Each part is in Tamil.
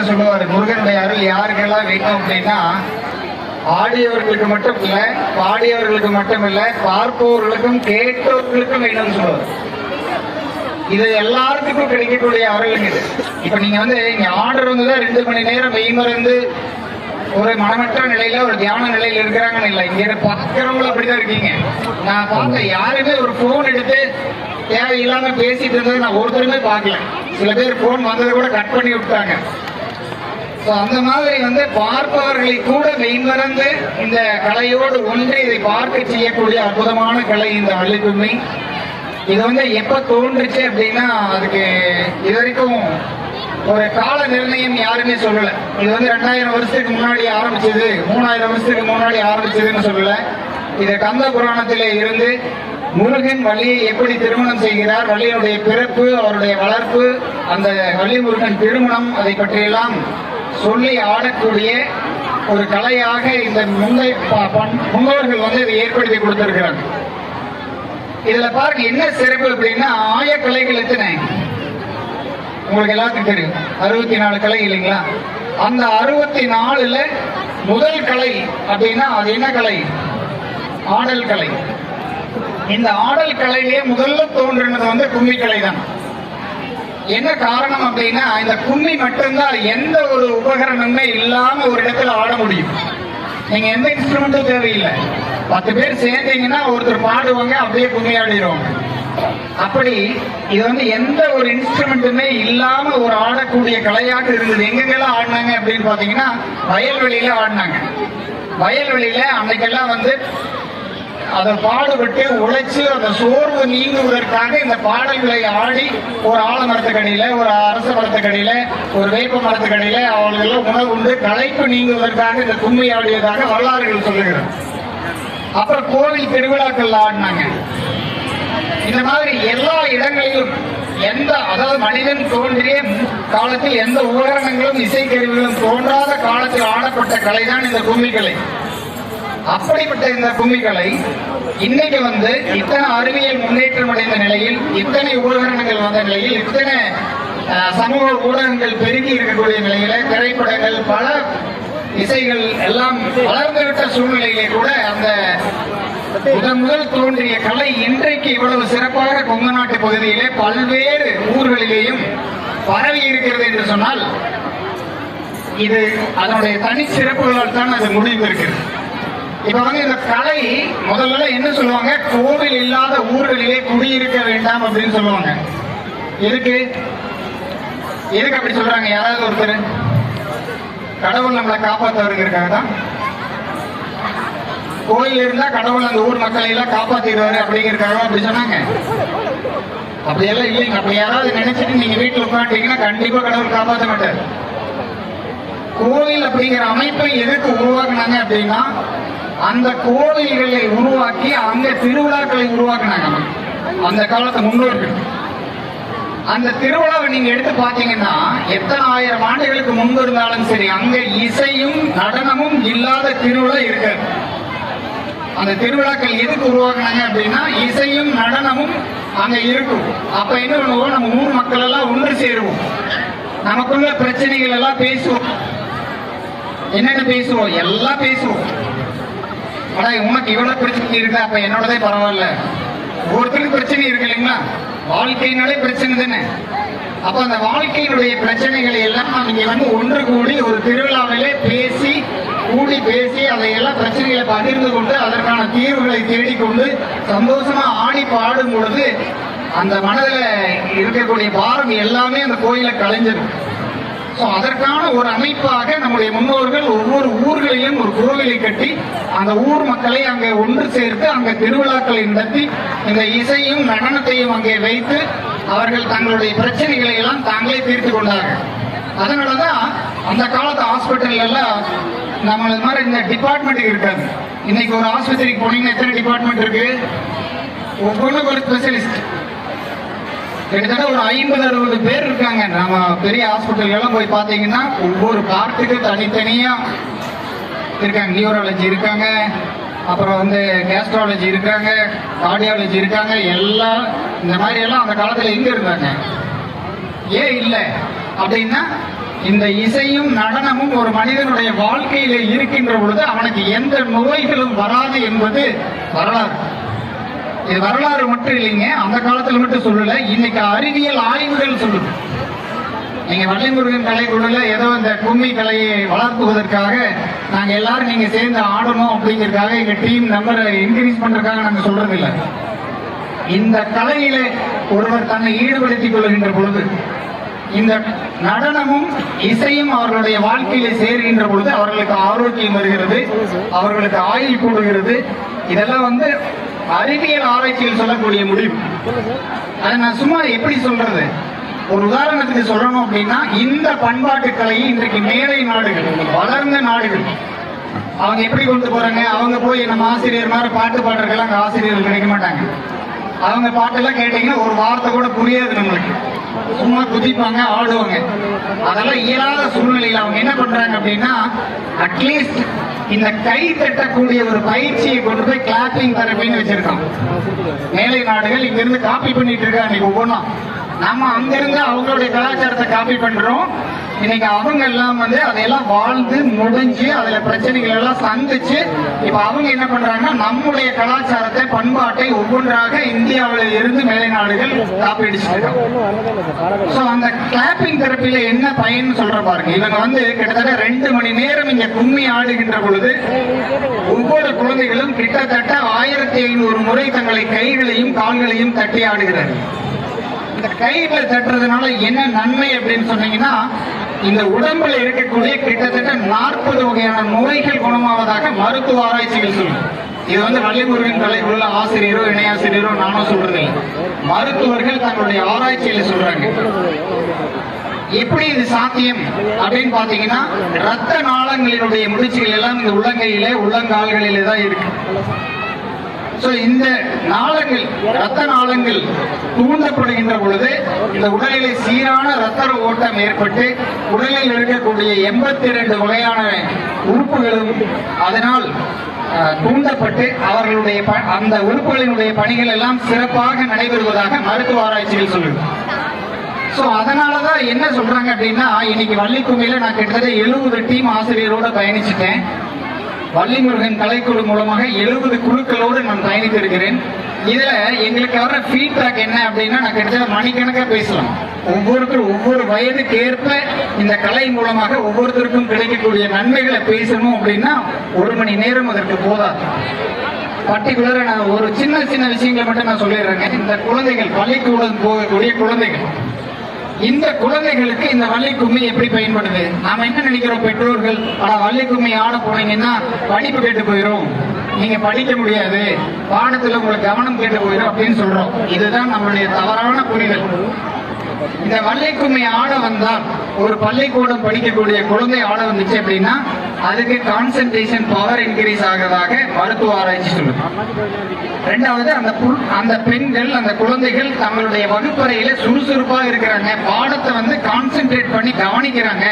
சொல்லுவாரு முருகனுடைய அருள் யாருக்கெல்லாம் வேணும் அப்படின்னா ஆடியவர்களுக்கு மட்டும் இல்ல பாடியவர்களுக்கு மட்டும் இல்ல பார்ப்பவர்களுக்கும் கேட்டவர்களுக்கும் வேணும்னு சொல்லுவார். இது எல்லாத்துக்கும் கிடைக்கக்கூடிய அருளுங்க இது. இப்ப நீங்க வந்து இங்க ஆர்டர் வந்துதான் ரெண்டு மணி நேரம் மெய்மறந்து ஒரு மனமற்ற நிலையில ஒரு தியான நிலையில இருக்கிறாங்கன்னு இல்லை. இங்க பார்க்கிறவங்களும் அப்படிதான் இருக்கீங்க. நான் பார்த்தேன் யாருமே ஒரு போன் எடுத்து தேவையில்லாம பேசிட்டு இருந்தது நான் ஒருத்தருமே பார்க்கல. சில பேர் போன் வந்ததை கூட கட் பண்ணி விட்டாங்க அந்த மாதிரி வந்து பார்ப்பவர்களை கூட மெய்மறந்து இந்த கலையோடு ஒன்றி இதை பார்க்க செய்யக்கூடிய அற்புதமான கலை இந்த வள்ளிக்கும்மி இது வந்து எப்ப தோன்றுச்சு அப்படின்னா அதுக்கு இது வரைக்கும் ஒரு கால நிர்ணயம் யாருமே சொல்லல. இது வந்து ரெண்டாயிரம் வருஷத்துக்கு முன்னாடி ஆரம்பிச்சது மூணாயிரம் வருஷத்துக்கு முன்னாடி ஆரம்பிச்சதுன்னு சொல்லல. இது கந்த புராணத்திலே இருந்து முருகன் வள்ளியை எப்படி திருமணம் செய்கிறார் வள்ளியினுடைய பிறப்பு அவருடைய வளர்ப்பு அந்த வள்ளி முருகன் திருமணம் அதை பற்றியெல்லாம் சொல்லி ஆடக்கூடிய ஒரு கலையாக இந்த முந்தைய ப- பண்- முன்னோர்கள் வந்து இதை ஏற்படுத்தி கொடுத்திருக்கிறாங்க. இதுல பாருங்க என்ன சிறப்பு அப்படின்னா ஆய கலைகள் எத்தனை? உங்களுக்கு எல்லாத்துக்கும் தெரியும். அறுபத்தி நாலு கலை இல்லைங்களா? அந்த அறுபத்தி நாலுல முதல் கலை அப்படின்னா அது என்ன கலை? ஆடல் கலை. இந்த ஆடல் கலையிலேயே முதல்ல தோன்றினது வந்து கும்மி கலை தான் என்ன காரணம் அப்படின்னா இந்த கும்மி மட்டும்தான் எந்த ஒரு உபகரணமே இல்லாம ஒரு இடத்துல ஆட முடியும். நீங்க எந்த இன்ஸ்ட்ருமெண்ட்டும் தேவையில்லை. பத்து பேர் சேர்ந்தீங்கன்னா ஒருத்தர் பாடுவாங்க அப்படியே கும்மி ஆடிடுவாங்க அப்படி இது வந்து எந்த ஒரு இன்ஸ்ட்ருமெண்ட்டுமே இல்லாம ஒரு ஆடக்கூடிய கலையாக இருந்தது. எங்கெங்கெல்லாம் ஆடினாங்க அப்படின்னு பாத்தீங்கன்னா வயல்வெளியில ஆடினாங்க. வயல்வெளியில அன்னைக்கெல்லாம் வந்து அதை பாடுபட்டு உழைச்சு அந்த சோர்வு நீங்குவதற்காக இந்த பாடல்களை ஆடி ஒரு ஆலமரத்துக்கடியில ஒரு அரச மரத்துக்கடியில ஒரு வேப்ப மரத்துக்கடியில அவர்கள் உணவு உண்டு. களைப்பு நீங்குவதற்காக இந்த கும்மி ஆடியதாக வரலாறுகள் சொல்லுகிறோம் அப்புறம் கோவில் திருவிழாக்கள் ஆடினாங்க. இந்த மாதிரி எல்லா இடங்களிலும் எந்த அதாவது மனிதன் தோன்றிய காலத்தில் எந்த உபகரணங்களும் இசைக்கருவிகளும் தோன்றாத காலத்தில் ஆடப்பட்ட கலைதான் இந்த கும்மி கலை. அப்படிப்பட்ட இந்த கும்மிகளை இன்னைக்கு வந்து இத்தனை அறிவியல் முன்னேற்றம் அடைந்த நிலையில் இத்தனை உபகரணங்கள் வந்த நிலையில் இத்தனை சமூக ஊடகங்கள் பெருகி இருக்கக்கூடிய நிலையில திரைப்படங்கள் பல இசைகள் எல்லாம் வளர்ந்துவிட்ட சூழ்நிலையிலே கூட அந்த முதன் முதல் தோன்றிய கலை இன்றைக்கு இவ்வளவு சிறப்பாக கொங்கு நாட்டு பகுதியிலே பல்வேறு ஊர்களிலேயும் பரவி இருக்கிறது என்று சொன்னால் இது அதனுடைய தனி சிறப்புகளால் தான் அது முடிவு இருக்கிறது இப்ப வந்து இந்த கலை முதல்ல என்ன சொல்லுவாங்க? கோவில் இல்லாத ஊர்களிலே குடியிருக்க வேண்டாம் அப்படின்னு சொல்லுவாங்க. எதுக்கு? எதுக்கு அப்படி சொல்றாங்க? யாராவது ஒருத்தர்? கடவுள் நம்மளை காப்பாற்றுவதற்காக தான் கோயில் இருந்தா கடவுள் அந்த ஊர் மக்களை எல்லாம் காப்பாத்திடுவாரு அப்படிங்கிறக்காக அப்படி சொன்னாங்க. அப்படியெல்லாம் இல்லைங்க அப்படி யாராவது நினைச்சிட்டு நீங்க வீட்டுல உட்காந்துட்டீங்கன்னா கண்டிப்பா கடவுள் காப்பாற்ற மாட்டார். கோவில் அப்படிங்கிற அமைப்பை எதுக்கு உருவாக்குனாங்க அப்படின்னா அந்த கோவில்களை உருவாக்கி அங்க திருவிழாக்களை உருவாக்குனாங்க. அந்த காலத்து முன்னோர்கள். அந்த திருவிழாவை நீங்க எடுத்து பாத்தீங்கன்னா எத்தனை ஆயிரம் ஆண்டுகளுக்கு முன்பு இருந்தாலும் சரி அங்க இசையும் நடனமும் இல்லாத திருவிழா இருக்காது. அந்த திருவிழாக்கள் எதுக்கு உருவாக்குனாங்க அப்படின்னா இசையும் நடனமும் அங்க இருக்கும். அப்ப என்ன பண்ணுவோம்? நம்ம ஊர் மக்கள் எல்லாம் ஒன்று சேருவோம். நமக்குள்ள பிரச்சனைகள் எல்லாம் பேசுவோம். என்னென்ன பேசுவோம்? எல்லாம் பேசுவோம். ஆனா உனக்கு இவ்வளவு பிரச்சனை இருக்கு? அப்ப என்னோடதே பரவாயில்ல. ஒருத்தருக்கு பிரச்சனை இருக்கு இல்லைங்களா? வாழ்க்கையினாலே பிரச்சனை தானே. அப்ப அந்த வாழ்க்கையினுடைய பிரச்சனைகளை எல்லாம் நீங்க வந்து ஒன்று கூடி ஒரு திருவிழாவிலே பேசி கூடி பேசி அதையெல்லாம் பிரச்சனைகளை பகிர்ந்து கொண்டு அதற்கான தீர்வுகளை தேடிக்கொண்டு சந்தோஷமா ஆடி பாடும் பொழுது அந்த மனதில் இருக்கக்கூடிய பாரம் எல்லாமே அந்த கோயிலை கலைஞ்சிடும் அதற்கான ஒரு அமைப்பாக நம்முடைய முன்னோர்கள் ஒவ்வொரு ஊர்களிலும் ஒரு கோவிலை கட்டி அந்த ஊர் மக்களை அங்கே ஒன்று சேர்த்து அங்கே திருவிழாக்களை நடத்தி இந்த இசையும் நடனத்தையும் அங்கே வைத்து அவர்கள் தங்களுடைய பிரச்சனைகளை எல்லாம் தாங்களே தீர்த்து கொண்டார்கள். அதனாலதான் அந்த காலத்து ஹாஸ்பிட்டல் எல்லாம் நம்மள மாதிரி இந்த டிபார்ட்மெண்ட் இருக்காது. இன்னைக்கு ஒரு ஆஸ்பத்திரிக்கு போனீங்கன்னா எத்தனை டிபார்ட்மெண்ட் இருக்கு? ஒவ்வொன்றுக்கு ஒரு ஸ்பெஷலிஸ்ட் கிட்டத்தட்ட ஒரு ஐம்பது அறுபது பேர் இருக்காங்க. நம்ம பெரிய ஹாஸ்பிட்டல்கள்லாம் போய் பார்த்தீங்கன்னா ஒவ்வொரு பார்ட்டுக்கு தனித்தனியா இருக்காங்க. நியூராலஜி இருக்காங்க. அப்புறம் வந்து கேஸ்ட்ராலஜி இருக்காங்க. கார்டியாலஜி இருக்காங்க. எல்லாம் இந்த மாதிரி எல்லாம் அந்த காலத்தில் எங்க இருந்தாங்க? ஏன் இல்லை? அப்படின்னா இந்த இசையும் நடனமும் ஒரு மனிதனுடைய வாழ்க்கையில இருக்கின்ற பொழுது அவனுக்கு எந்த நோய்களும் வராது என்பது வரலாறு. இது வரலாறு மட்டும் இல்லைங்க. அந்த காலத்துல மட்டும் சொல்லல. இன்னைக்கு அறிவியல் ஆய்வுகள் சொல்லுது. நீங்க வள்ளிமுருகன் கலைக்குழுல ஏதோ இந்த கும்மி கலையை வளர்த்துவதற்காக நாங்க எல்லாரும் நீங்க சேர்ந்து ஆடணும் அப்படிங்கறதுக்காக எங்க டீம் நம்பரை இன்க்ரீஸ் பண்றதுக்காக நாங்க சொல்றது இல்ல இந்த கலையில ஒருவர் தன்னை ஈடுபடுத்திக் கொள்கின்ற பொழுது இந்த நடனமும் இசையும் அவர்களுடைய வாழ்க்கையில சேர்கின்ற பொழுது அவர்களுக்கு ஆரோக்கியம் வருகிறது அவர்களுக்கு ஆயுள் கூடுகிறது. இதெல்லாம் வந்து அறிவியல் ஆராய்ச்சியில் சொல்லக்கூடிய முடிவு. அதை நான் சும்மா எப்படி சொல்றது? ஒரு உதாரணத்துக்கு சொல்லணும் அப்படின்னா இந்த பண்பாட்டு கலையை இன்றைக்கு மேலை நாடுகள் வளர்ந்த நாடுகள் அவங்க எப்படி கொண்டு போறாங்க? அவங்க போய் நம்ம ஆசிரியர் மாதிரி பாட்டு பாடுறதுக்கெல்லாம் அங்க ஆசிரியர்கள் கிடைக்க மாட்டாங்க. அவங்க பாட்டெல்லாம் கேட்டீங்கன்னா ஒரு வார்த்தை கூட புரியாது நம்மளுக்கு. சும்மா குதிப்பாங்க ஆடுவாங்க. அதெல்லாம் இயலாத சூழ்நிலையில் அவங்க என்ன பண்றாங்க அப்படின்னா அட்லீஸ்ட் இந்த கை தட்டக்கூடிய ஒரு பயிற்சியை கொண்டு போய் கிளாப்பிங் தெரப்பின்னு வச்சிருக்கோம் மேலை நாடுகள் இங்கிருந்து காப்பி பண்ணிட்டு இருக்காங்க ஒவ்வொன்றும் நம்ம அங்கிருந்து அவங்களுடைய கலாச்சாரத்தை காப்பி பண்றோம். இன்னைக்கு அவங்க எல்லாம் வந்து அதையெல்லாம் வாழ்ந்து முடிஞ்சு அதுல பிரச்சனைகள் எல்லாம் சந்திச்சு இப்ப அவங்க என்ன பண்றாங்கன்னா நம்முடைய கலாச்சாரத்தை பண்பாட்டை ஒவ்வொன்றாக இந்தியாவில இருந்து மேலை நாடுகள் காப்பிடிச்சிருக்காங்க சோ அந்த கிளாப்பிங் தெரப்பில என்ன பயன் சொல்ற பாருங்க. இவங்க வந்து கிட்டத்தட்ட ரெண்டு மணி நேரம் இங்க கும்மி ஆடுகின்ற பொழுது ஒவ்வொரு குழந்தைகளும் கிட்டத்தட்ட ஆயிரத்தி ஐநூறு முறை தங்களை கைகளையும் கால்களையும் தட்டி ஆடுகிறார்கள். இந்த கைகளை தட்டுறதுனால என்ன நன்மை அப்படின்னு சொன்னீங்கன்னா இந்த உடம்புல இருக்கக்கூடிய கிட்டத்தட்ட நாற்பது வகையான நோய்கள் குணமாவதாக மருத்துவ ஆராய்ச்சிகள் சொல்லும் இது வந்து வள்ளிமுருகன் உள்ள ஆசிரியரோ இணையாசிரியரோ நானும் சொல்றது மருத்துவர்கள் தங்களுடைய ஆராய்ச்சியில சொல்றாங்க. எப்படி இது சாத்தியம் அப்படின்னு பாத்தீங்கன்னா ரத்த நாளங்களினுடைய முடிச்சுகள் எல்லாம் இந்த உள்ளங்கையிலே உள்ளங்கால்களிலே தான் இருக்கு. ஸோ இந்த நாளங்கள் ரத்த நாளங்கள் தூண்டப்படுகின்ற பொழுது இந்த உடலிலே சீரான ரத்த ஓட்டம் ஏற்பட்டு உடலில் இருக்கக்கூடிய எண்பத்தி ரெண்டு வகையான உறுப்புகளும் அதனால் தூண்டப்பட்டு அவர்களுடைய ப- அந்த உறுப்புகளினுடைய பணிகள் எல்லாம் சிறப்பாக நடைபெறுவதாக மருத்துவ ஆராய்ச்சிகள் சொல்லுது. சோ அதனாலதான் என்ன சொல்றாங்க அப்படின்னா இன்னைக்கு வள்ளிக்குமையில நான் கிட்டத்தட்ட எழுபது டீம் ஆசிரியரோட பயணிச்சுட்டேன். வள்ளிமுருகன் கலைக்குழு மூலமாக எழுபது குழுக்களோடு நான் பயணித்திருக்கிறேன் இதுல எங்களுக்கு வர ஃபீட்பேக் என்ன அப்படின்னா நான் கிட்டத்தட்ட மணிக்கணக்காக பேசலாம். ஒவ்வொருத்தரும் ஒவ்வொரு வயதுக்கு ஏற்ப இந்த கலை மூலமாக ஒவ்வொருத்தருக்கும் கிடைக்கக்கூடிய நன்மைகளை பேசணும் அப்படின்னா ஒரு மணி நேரம் அதற்கு போதாது. பர்டிகுலரா நான் ஒரு சின்ன சின்ன விஷயங்களை மட்டும் நான் சொல்லிடுறேங்க. இந்த குழந்தைகள் பள்ளிக்கூடம் போகக்கூடிய குழந்தைகள் இந்த குழந்தைகளுக்கு இந்த வள்ளி கும்மி எப்படி பயன்படுது? நாம என்ன நினைக்கிறோம் பெற்றோர்கள்? ஆனா வள்ளி கும்மி ஆட போனீங்கன்னா படிப்பு கேட்டு போயிடும் நீங்க படிக்க முடியாது. பாடத்துல உங்களுக்கு கவனம் கேட்டு போயிடும் அப்படின்னு சொல்றோம். இதுதான் நம்மளுடைய தவறான புரிதல். இந்த வள்ளிக்கும்மி ஆட வந்தால் ஒரு பள்ளிக்கூடம் படிக்கக்கூடிய குழந்தை ஆட வந்துச்சு அப்படின்னா அதுக்கு கான்சென்ட்ரேஷன் பவர் இன்க்ரீஸ் ஆகிறதாக மருத்துவ ஆராய்ச்சி சொல்லுது ரெண்டாவது அந்த அந்த பெண்கள் அந்த குழந்தைகள் தங்களுடைய வகுப்பறையில சுறுசுறுப்பாக இருக்கிறாங்க. பாடத்தை வந்து கான்சென்ட்ரேட் பண்ணி கவனிக்கிறாங்க.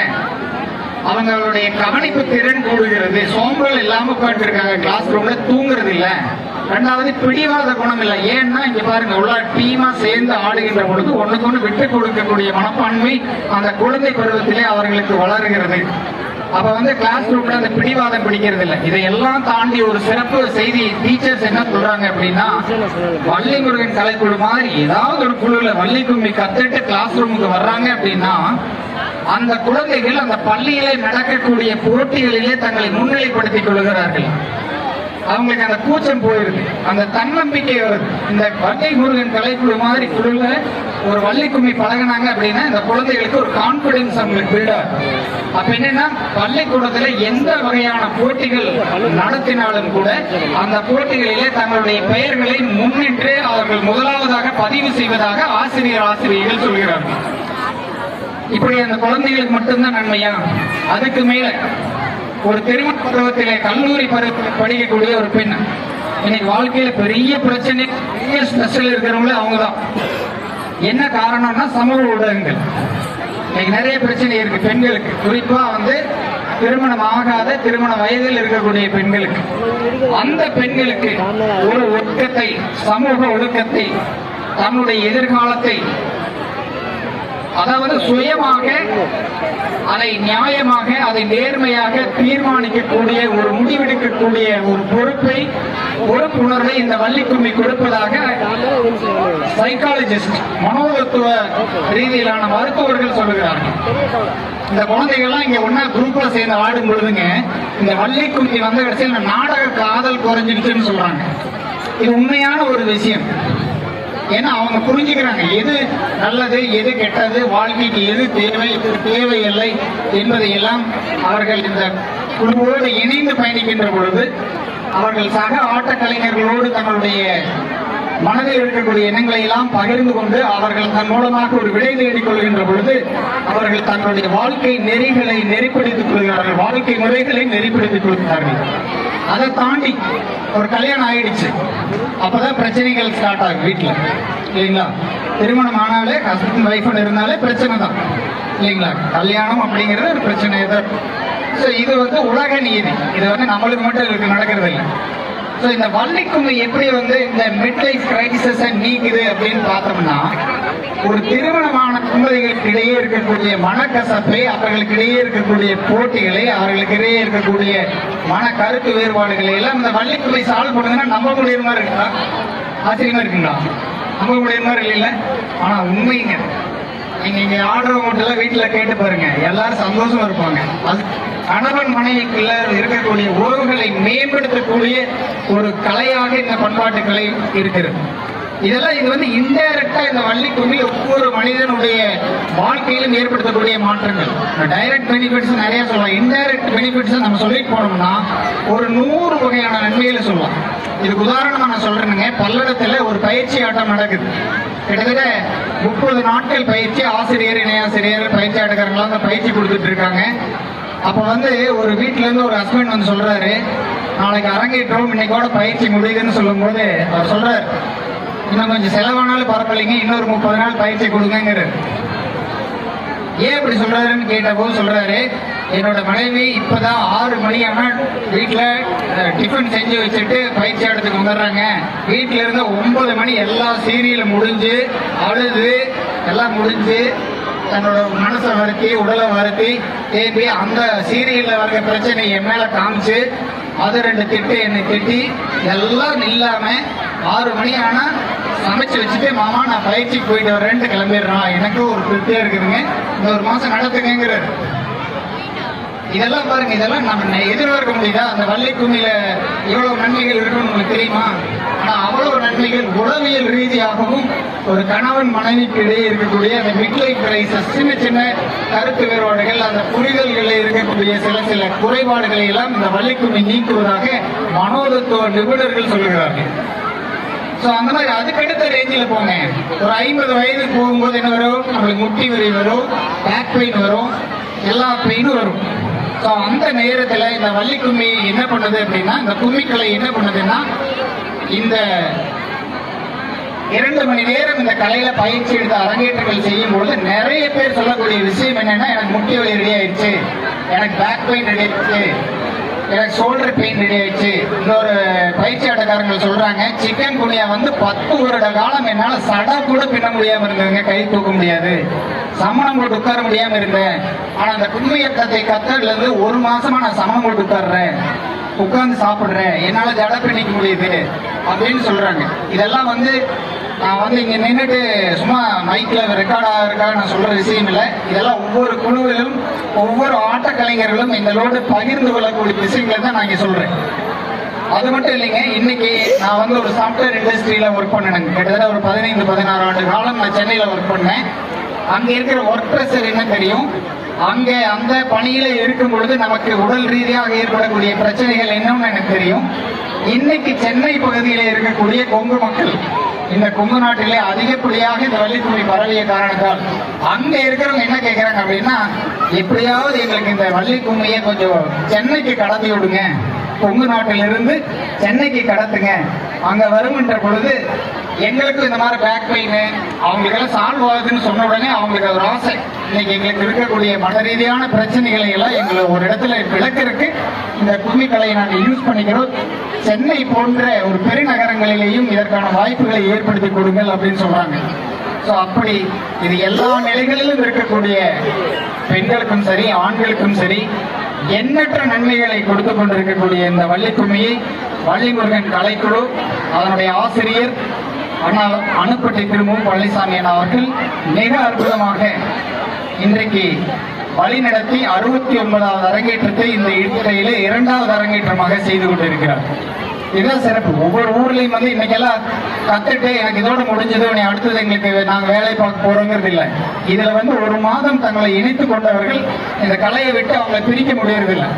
அவங்களுடைய கவனிப்பு திறன் கூடுகிறது. சோம்பல் இல்லாம உட்காந்துருக்காங்க கிளாஸ் ரூம்ல தூங்குறது இல்ல ரெண்டாவது பிடிவாத குணம் இல்லை. ஏன்னா இங்க பாருங்க உள்ள டீமா சேர்ந்து ஆடுகின்ற பொழுது ஒண்ணுக்கு ஒண்ணு விட்டு கொடுக்கக்கூடிய மனப்பான்மை அந்த குழந்தை பருவத்திலே அவர்களுக்கு வளருகிறது. அப்ப வந்து கிளாஸ் ரூம்ல அந்த பிடிவாதம் பிடிக்கிறது இல்ல இதையெல்லாம் தாண்டி ஒரு சிறப்பு செய்தி டீச்சர்ஸ் என்ன சொல்றாங்க அப்படின்னா வள்ளி முருகன் கலைக்குழு மாதிரி ஏதாவது ஒரு குழுல வள்ளி கும்மி கத்துட்டு கிளாஸ் ரூமுக்கு வர்றாங்க அப்படின்னா அந்த குழந்தைகள் அந்த பள்ளியிலே நடக்கக்கூடிய போட்டிகளிலே தங்களை முன்னிலைப்படுத்திக் கொள்கிறார்கள். அவங்களுக்கு அந்த கூச்சம் போயிருது. அந்த தன்னம்பிக்கை வருது. இந்த வட்டை முருகன் கலைக்குழு மாதிரி குழுல ஒரு வள்ளி கும்மி பழகுனாங்க அப்படின்னா இந்த குழந்தைகளுக்கு ஒரு கான்பிடன்ஸ் அவங்களுக்கு பில்ட் ஆகும் அப்ப என்னன்னா பள்ளிக்கூடத்துல எந்த வகையான போட்டிகள் நடத்தினாலும் கூட அந்த போட்டிகளிலே தங்களுடைய பெயர்களை முன்னிட்டு அவர்கள் முதலாவதாக பதிவு செய்வதாக ஆசிரியர் ஆசிரியர்கள் சொல்கிறார்கள். இப்படி அந்த குழந்தைகளுக்கு மட்டும்தான் நன்மையா? அதுக்கு மேல ஒரு திருமண பருவத்திலே கல்லூரி பருவத்தில் படிக்கக்கூடிய ஒரு பெண் இன்னைக்கு வாழ்க்கையில பெரிய பிரச்சனை பெரிய ஸ்பெஷல் இருக்கிறவங்களே அவங்கதான். என்ன காரணம்னா சமூக ஊடகங்கள். இன்னைக்கு நிறைய பிரச்சனை இருக்கு பெண்களுக்கு. குறிப்பா வந்து திருமணம் ஆகாத திருமண வயதில் இருக்கக்கூடிய பெண்களுக்கு. அந்த பெண்களுக்கு ஒரு ஒழுக்கத்தை சமூக ஒழுக்கத்தை தன்னுடைய எதிர்காலத்தை அதாவது சுயமாக அதை நியாயமாக அதை நேர்மையாக தீர்மானிக்கக்கூடிய ஒரு முடிவெடுக்கக்கூடிய ஒரு பொறுப்பை பொறுப்புணர்வை இந்த வள்ளிக்கும்மி கொடுப்பதாக சைக்காலஜிஸ்ட் மனோதத்துவ ரீதியிலான மருத்துவர்கள் சொல்லுகிறார்கள். இந்த குழந்தைகள்லாம் இங்க ஒன்னா குரூப்ல சேர்ந்து ஆடும் பொழுதுங்க இந்த வள்ளிக்கும்மி வந்த கடைசியில் நாடக காதல் குறைஞ்சிடுச்சுன்னு சொல்றாங்க. இது உண்மையான ஒரு விஷயம். ஏன்னா அவங்க புரிஞ்சுக்கிறாங்க எது நல்லது எது கெட்டது வாழ்க்கைக்கு எது தேவை எது தேவையில்லை என்பதை எல்லாம் அவர்கள் இந்த குழுவோடு இணைந்து பயணிக்கின்ற பொழுது அவர்கள் சக ஆட்ட கலைஞர்களோடு தங்களுடைய மனதில் இருக்கக்கூடிய எண்ணங்களை எல்லாம் பகிர்ந்து கொண்டு அவர்கள் தன் மூலமாக ஒரு விடை தேடிக் கொள்கின்ற பொழுது அவர்கள் தங்களுடைய வாழ்க்கை நெறிகளை நெறிப்படுத்திக் கொள்கிறார்கள். வாழ்க்கை முறைகளை நெறிப்படுத்திக் கொள்கிறார்கள். அதை தாண்டி ஒரு கல்யாணம் ஆயிடுச்சு. அப்பதான் பிரச்சனைகள் ஸ்டார்ட் ஆகும் வீட்டில் இல்லைங்களா? திருமணம் ஆனாலே ஹஸ்பண்ட் ஒய்ஃப்னு இருந்தாலே பிரச்சனை தான். இல்லைங்களா? கல்யாணம் அப்படிங்கிறது ஒரு பிரச்சனை தான். ஸோ இது வந்து உலக நீதி. இது வந்து நம்மளுக்கு மட்டும் இருக்கு நடக்கிறது இல்லை ஸோ இந்த வள்ளிக்கும்மி எப்படி வந்து இந்த மிட் லைஃப் கிரைசிஸை நீக்குது அப்படின்னு பார்த்தோம்னா ஒரு திருமணமான தம்பதிகளுக்கு இடையே இருக்கக்கூடிய மனக்கசப்பை அவர்களுக்கு இடையே இருக்கக்கூடிய போட்டிகளை அவர்களுக்கு இடையே இருக்கக்கூடிய மன கருத்து வேறுபாடுகளை எல்லாம் இந்த வள்ளிக்கும்மி சால்வ் பண்ணுங்கன்னா நம்ப முடியுற மாதிரி இருக்குங்களா ஆச்சரியமா இருக்குங்களா? நம்ப முடியுற மாதிரி இல்லைல்ல? ஆனா உண்மைங்க. நீங்க இங்க ஆடுறவங்க எல்லாம் வீட்டுல கேட்டு பாருங்க. எல்லாரும் சந்தோஷமா இருப்பாங்க. அது கணவன் மனைவிக்குள்ள இருக்கக்கூடிய உறவுகளை மேம்படுத்தக்கூடிய ஒரு கலையாக இந்த பண்பாட்டு கலை இருக்கிறது. இதெல்லாம் இது வந்து இன்டைரக்டா இந்த வள்ளிக்கும்மி ஒவ்வொரு மனிதனுடைய வாழ்க்கையிலும் ஏற்படுத்தக்கூடிய மாற்றங்கள். டைரக்ட் பெனிஃபிட்ஸ் நிறைய சொல்லலாம். இன்டைரக்ட் பெனிஃபிட்ஸ் நம்ம சொல்லிட்டு போனோம்னா ஒரு நூறு வகையான நன்மைகளை சொல்லலாம். இதுக்கு உதாரணமா நான் சொல்றேனுங்க. பல்லடத்துல ஒரு பயிற்சி ஆட்டம் நடக்குது. கிட்டத்தட்ட முப்பது நாட்கள் பயிற்சி ஆசிரியர் இணையாசிரியர் பயிற்சி ஆட்டக்காரங்களாம் அந்த பயிற்சி கொடுத்துட்டு இருக்காங்க. அப்ப வந்து ஒரு வீட்ல இருந்து ஒரு ஹஸ்பண்ட் வந்து சொல்றாரு நாளைக்கு அரங்கேற்றோம் இன்னைக்கோட பயிற்சி முடியுதுன்னு சொல்லும்போது அவர் சொல்றாரு இன்னும் கொஞ்சம் செலவானாலும் பரவாயில்லைங்க. இன்னொரு முப்பது நாள் பயிற்சி கொடுங்கிறாரு ஏன் இப்படி சொல்றாருன்னு கேட்டபோது சொல்றாரு என்னோட மனைவி இப்பதான் ஆறு மணி ஆனா வீட்டுல டிஃபன் செஞ்சு வச்சுட்டு பயிற்சி இடத்துக்கு வந்துடுறாங்க. வீட்டுல இருந்து ஒன்பது மணி எல்லா சீரியலும் முடிஞ்சு அழுது எல்லாம் முடிஞ்சு தன்னோட மனசை வருத்தி உடலை வருத்தி தேம்பி அந்த சீரியல்ல வர்ற பிரச்சனை என் மேல காமிச்சு அது ரெண்டு திட்டு என்னை திட்டி எல்லாம் இல்லாம ஆறு மணி ஆனா சமைச்சு வச்சுட்டு மாமா நான் பயிற்சிக்கு போயிட்டு வரேன்ட்டு கிளம்பிடுறான் எனக்கும் ஒரு திருப்தியா இருக்குதுங்க. இந்த ஒரு மாசம் நடத்துங்கிறாரு இதெல்லாம் பாருங்க இதெல்லாம் நம்ம எதிர்பார்க்க முடியுதா? அந்த வள்ளி கும்மியில இவ்வளவு நன்மைகள் இருக்குன்னு உங்களுக்கு தெரியுமா? ஆனா அவ்வளவு நன்மைகள் உளவியல் ரீதியாகவும் ஒரு கணவன் மனைவிக்கு இடையே இருக்கக்கூடிய அந்த மிட்லைஃப் கிரைசஸ் சின்ன சின்ன கருத்து வேறுபாடுகள் அந்த புரிதல்களில் இருக்கக்கூடிய சில சில குறைபாடுகளை எல்லாம் இந்த வள்ளிக்கும்மி நீக்குவதாக மனோதத்துவ நிபுணர்கள் சொல்லுகிறார்கள். ஸோ அந்த மாதிரி அதுக்கடுத்த ரேஞ்சில் போங்க ஒரு ஐம்பது வயதுக்கு போகும்போது என்ன வரும்? நம்மளுக்கு முட்டி வலி வரும் பேக் பெயின் வரும் எல்லா பெயினும் வரும். ஸோ அந்த நேரத்தில் இந்த வள்ளி கும்மி என்ன பண்ணுது அப்படின்னா இந்த கும்மிக்கலை என்ன பண்ணுதுன்னா இந்த இரண்டு மணி நேரம் இந்த கலையில பயிற்சி எடுத்து அரங்கேற்றங்கள் செய்யும் பொழுது நிறைய பேர் சொல்லக்கூடிய விஷயம் என்னன்னா எனக்கு முட்டி வலி ரெடி ஆயிடுச்சு. எனக்கு பேக் பெயின் ரெடி ஆயிடுச்சு. எனக்கு ஷோல்டர் பெயின் ரெடி ஆயிடுச்சு. இன்னொரு பயிற்சி ஆட்டக்காரங்கள் சொல்றாங்க சிக்கன் குனியா வந்து பத்து வருட காலம் என்னால சடா கூட பின்ன முடியாம இருந்தாங்க கை தூக்க முடியாது. சமணம் போட்டு உட்கார முடியாம இருந்தேன். ஆனா அந்த கும்மியக்கத்தை கத்ததுல இருந்து ஒரு மாசமா நான் சமணம் போட்டு உட்கார்றேன். உட்கார்ந்து சாப்பிடுறேன். என்னால ஜட பின்னிக்க முடியுது. அப்படின்னு சொல்றாங்க. இதெல்லாம் வந்து நான் வந்து இங்க நின்றுட்டு சும்மா மைக்ல ரெக்கார்ட் ஆகிறதுக்காக நான் சொல்ற விஷயம் இல்லை. இதெல்லாம் ஒவ்வொரு குழுவிலும் ஒவ்வொரு ஆட்டக்கலைஞர்களும் எங்களோடு பகிர்ந்து கொள்ளக்கூடிய விஷயங்களை தான் நான் இங்க சொல்றேன். அது மட்டும் இல்லைங்க இன்னைக்கு நான் வந்து ஒரு சாஃப்ட்வேர் இண்டஸ்ட்ரியில ஒர்க் பண்ணினேங்க. கிட்டத்தட்ட ஒரு பதினைந்து பதினாறு ஆண்டு காலம் நான் சென்னையில ஒர்க் பண்ணேன். அங்க இருக்கிற ஒர்க் ப்ரெஷர் என்ன தெரியும்? அங்கே அந்த பணியில இருக்கும் பொழுது நமக்கு உடல் ரீதியாக ஏற்படக்கூடிய பிரச்சனைகள் என்னன்னு எனக்கு தெரியும். இன்னைக்கு சென்னை பகுதியில் இருக்கக்கூடிய கொங்கு மக்கள் இந்த கொங்கு நாட்டிலே அதிகப்படியாக இந்த வள்ளிக்கும்மி பரவிய காரணத்தால் அங்க இருக்கிறவங்க என்ன கேட்கிறாங்க அப்படின்னா எப்படியாவது எங்களுக்கு இந்த வள்ளிக்கும்மியை கொஞ்சம் சென்னைக்கு கடத்தி விடுங்க. கொங்கு நாட்டிலிருந்து சென்னைக்கு கடத்துங்க. அங்க வருமென்ற பொழுது எங்களுக்கும் இந்த மாதிரி பேக் பெயின் அவங்களுக்கெல்லாம் சால்வ் ஆகுதுன்னு சொன்ன உடனே அவங்களுக்கு ஒரு ஆசை. இன்னைக்கு எங்களுக்கு இருக்கக்கூடிய மன ரீதியான பிரச்சனைகளை எல்லாம் எங்களை ஒரு இடத்துல விளக்கறதுக்கு இந்த கும்மிக்கலையை நாங்கள் யூஸ் பண்ணிக்கிறோம். சென்னை போன்ற ஒரு பெருநகரங்களிலேயும் இதற்கான வாய்ப்புகளை ஏற்படுத்தி கொடுங்கள் அப்படின்னு சொல்றாங்க. ஸோ அப்படி இது எல்லா நிலைகளிலும் இருக்கக்கூடிய பெண்களுக்கும் சரி ஆண்களுக்கும் சரி எண்ணற்ற நன்மைகளை கொடுத்து கொண்டிருக்கக்கூடிய இந்த வள்ளி வள்ளிமுருகன் கலைக்குழு அதனுடைய ஆசிரியர் அண்ணா அணுப்பட்டி திரும்பவும் பழனிசாமி அண்ணா அவர்கள் மிக அற்புதமாக இன்றைக்கு வழிநடத்தி அறுபத்தி ஒன்பதாவது அரங்கேற்றத்தை இந்த இடையிலே இரண்டாவது அரங்கேற்றமாக செய்து கொண்டிருக்கிறார். இதுதான் சிறப்பு. ஒவ்வொரு ஊர்லயும் வந்து இன்னைக்கெல்லாம் கத்துட்டு எனக்கு இதோட முடிஞ்சது நீ அடுத்தது எங்களுக்கு நாங்க வேலை பார்க்க போறோங்கிறது இல்லை. இதுல வந்து ஒரு மாதம் தங்களை இணைத்துக் கொண்டவர்கள் இந்த கலையை விட்டு அவங்களை பிரிக்க முடியறதில்லை.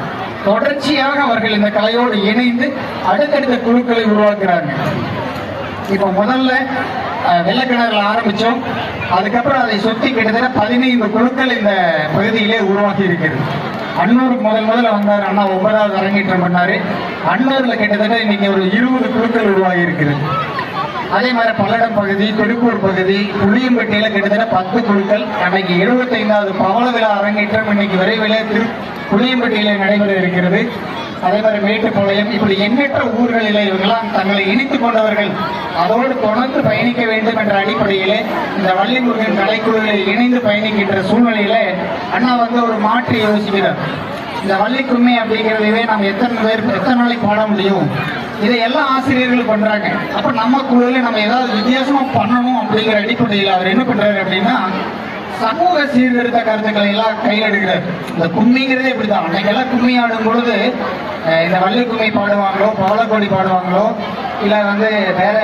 தொடர்ச்சியாக அவர்கள் இந்த கலையோடு இணைந்து அடுத்தடுத்த குழுக்களை உருவாக்குறாங்க. இப்போ முதல்ல வெள்ளக்கிணறுல ஆரம்பிச்சோம். அதுக்கப்புறம் அதை சுத்தி கிட்டத்தட்ட பதினைந்து குழுக்கள் இந்த பகுதியிலே உருவாக்கி இருக்கிறது. அன்னூருக்கு முதல் முதல்ல வந்தார். அண்ணா ஒன்பதாவது அரங்கேற்றம் பண்ணாரு. அன்னூர்ல கிட்டத்தட்ட இன்னைக்கு ஒரு இருபது குழுக்கள் உருவாகி இருக்குது அதே மாதிரி பல்லடம் பகுதி திருப்பூர் பகுதி புளியம்பட்டியில கிட்டத்தட்ட பத்து குழுக்கள். அன்னைக்கு எழுபத்தைந்தாவது பவள விழா அரங்கேற்றம் இன்னைக்கு விரைவில் திரு புளியம்பட்டியில நடைபெற இருக்கிறது. அதே மாதிரி மேட்டுப்பாளையம் இப்படி எண்ணற்ற ஊர்களிலே இவங்கெல்லாம் தங்களை இணைத்துக் கொண்டவர்கள் அதோடு தொடர்ந்து பயணிக்க வேண்டும் என்ற அடிப்படையிலே இந்த வள்ளிமுருகன் கலைக்குழுவில் இணைந்து பயணிக்கின்ற சூழ்நிலையில அண்ணா வந்து ஒரு மாற்றி யோசிக்கிறார். இந்த வள்ளி கும்மி அப்படிங்கிறதையே நம்ம எத்தனை பேர் எத்தனை நாளைக்கு பாட முடியும்? இதை எல்லா ஆசிரியர்களும் பண்றாங்க. அப்ப நம்ம குழுவில் நம்ம ஏதாவது வித்தியாசமா பண்ணணும் அப்படிங்கிற அடிப்படையில் அவர் என்ன பண்றாரு அப்படின்னா சமூக சீர்திருத்த கருத்துக்களை எல்லாம் கையில் எடுக்கிறார் இந்த கும்மிங்கிறதே இப்படிதான் அன்னைக்கெல்லாம் கும்மி ஆடும் பொழுது இந்த வள்ளி கும்மி பாடுவாங்களோ பவளக்கோடி பாடுவாங்களோ இல்ல வந்து வேற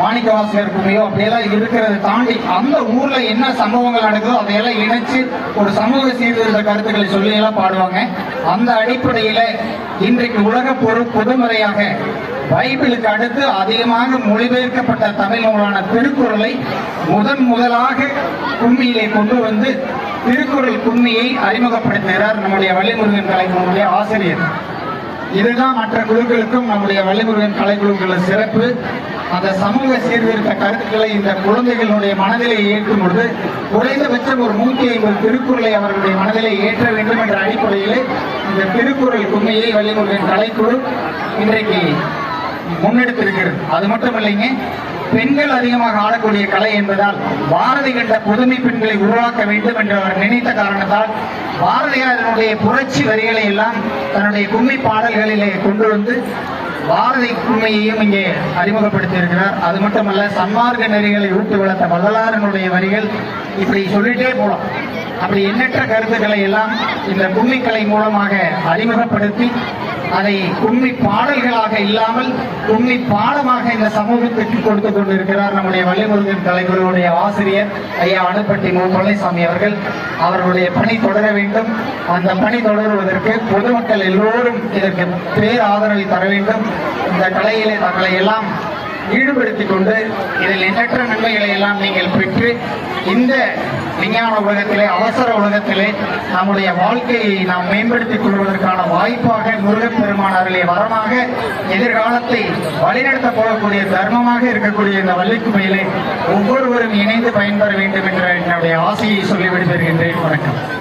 மாணிக்கவாசகர் கும்மியோ அப்படியெல்லாம் இருக்கிறத தாண்டி அந்த ஊர்ல என்ன சம்பவங்கள் நடக்குதோ அதையெல்லாம் இணைச்சு ஒரு சமூக சீர்திருத்த கருத்துக்களை சொல்லி எல்லாம் பாடுவாங்க. அந்த அடிப்படையில இன்றைக்கு உலக பொது பொதுமுறையாக பைபிளுக்கு அடுத்து அதிகமாக மொழிபெயர்க்கப்பட்ட தமிழ் நூலான திருக்குறளை முதன் முதலாக கும்மியிலே கொண்டு வந்து திருக்குறள் கும்மியை அறிமுகப்படுத்துகிறார் நம்முடைய வள்ளிமுருகன் கலைக்குழுவுடைய ஆசிரியர். இதுதான் மற்ற குழுக்களுக்கும் நம்முடைய வள்ளிமுருகன் கலைக்குழுக்கள் சிறப்பு. அந்த சமூக சீர்திருத்த கருத்துக்களை இந்த குழந்தைகளுடைய மனதிலே ஏற்றும் பொழுது குறைந்தபட்சம் ஒரு நூற்றி ஐம்பது திருக்குறளை அவர்களுடைய மனதிலே ஏற்ற வேண்டும் என்ற அடிப்படையிலே இந்த திருக்குறள் கும்மியை வள்ளிமுருகன் கலைக்குழு இன்றைக்கு முன்னெடுத்திருக்கிறது. அது மட்டும் இல்லைங்க பெண்கள் அதிகமாக ஆடக்கூடிய கலை என்பதால் பாரதி கண்ட புதுமை பெண்களை உருவாக்க வேண்டும் என்று அவர் நினைத்த காரணத்தால் பாரதியாரனுடைய புரட்சி வரிகளை எல்லாம் தன்னுடைய கும்மி பாடல்களிலே கொண்டு வந்து பாரதி கும்மையையும் இங்கே அறிமுகப்படுத்தி இருக்கிறார் அது மட்டுமல்ல சன்மார்க்க நெறிகளை ஊட்டி வளர்த்த வள்ளலாரனுடைய வரிகள் இப்படி சொல்லிட்டே போலாம் அப்படி எண்ணற்ற கருத்துக்களை எல்லாம் இந்த கும்மிக்கலை மூலமாக அறிமுகப்படுத்தி அதை கும்மி பாடல்களாக இல்லாமல் கும்மி பாடமாக இந்த சமூகத்திற்கு கொடுத்து கொண்டிருக்கிறார் நம்முடைய வள்ளிமுருகன் கலைஞர்களுடைய ஆசிரியர் ஐயா அனுப்பட்டி மு. பழனிசாமி அவர்கள். அவர்களுடைய பணி தொடர வேண்டும். அந்த பணி தொடருவதற்கு பொதுமக்கள் எல்லோரும் இதற்கு பேர் ஆதரவை தர வேண்டும். இந்த கலையிலே தங்களை எல்லாம் ஈடுபடுத்திக் கொண்டு இதில் எண்ணற்ற நன்மைகளை எல்லாம் நீங்கள் பெற்று இந்த விஞ்ஞான உலகத்திலே அவசர உலகத்திலே நம்முடைய வாழ்க்கையை நாம் மேம்படுத்திக் கொள்வதற்கான வாய்ப்பாக முருகப்பெருமானார்களே அருளிய வரமாக எதிர்காலத்தை வழிநடத்த போகக்கூடிய தர்மமாக இருக்கக்கூடிய இந்த வள்ளிக்குமையிலே ஒவ்வொருவரும் இணைந்து பயன்பெற வேண்டும் என்ற என்னுடைய ஆசையை சொல்லி விடுபெறுகின்றேன் வணக்கம்.